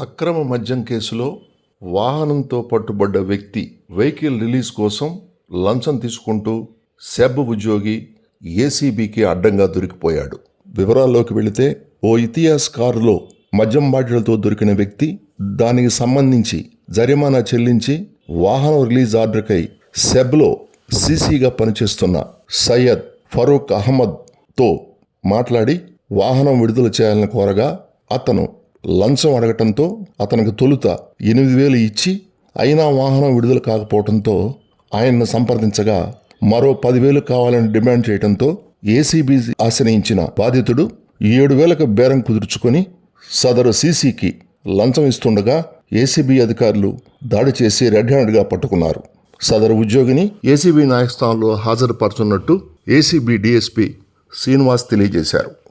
అక్రమ మద్యం కేసులో వాహనంతో పట్టుబడ్డ వ్యక్తి వెహికల్ రిలీజ్ కోసం లంచం తీసుకుంటూ సెబ్ ఉద్యోగి ఏసీబీకి అడ్డంగా దొరికిపోయాడు. వివరాల్లోకి వెళితే ఓ ఇతిహాస్ కారులో మద్యం బాటిళ్ళతో దొరికిన వ్యక్తి దానికి సంబంధించి జరిమానా చెల్లించి వాహనం రిలీజ్ ఆర్డర్కై సెబ్లో సీసీగా పనిచేస్తున్న సయ్యద్ ఫరూక్ అహ్మద్తో మాట్లాడి వాహనం విడుదల చేయాలని కోరగా అతను లంచం అడగటంతో అతనికి తొలుత ఎనిమిది వేలు ఇచ్చి అయినా వాహనం విడుదల కాకపోవడంతో ఆయన్ను సంప్రదించగా మరో పదివేలు కావాలని డిమాండ్ చేయడంతో ఏసీబీ ఆశ్రయించిన బాధితుడు ఏడు వేలకు బేరం కుదుర్చుకొని సదరు సీసీకి లంచం ఇస్తుండగా ఏసీబీ అధికారులు దాడి చేసి రెడ్ హ్యాండ్గా పట్టుకున్నారు. సదరు ఉద్యోగిని ఏసీబీ న్యాయస్థానంలో హాజరుపరుచున్నట్టు ఏసీబీ డీఎస్పీ శ్రీనివాస్ తెలియజేశారు.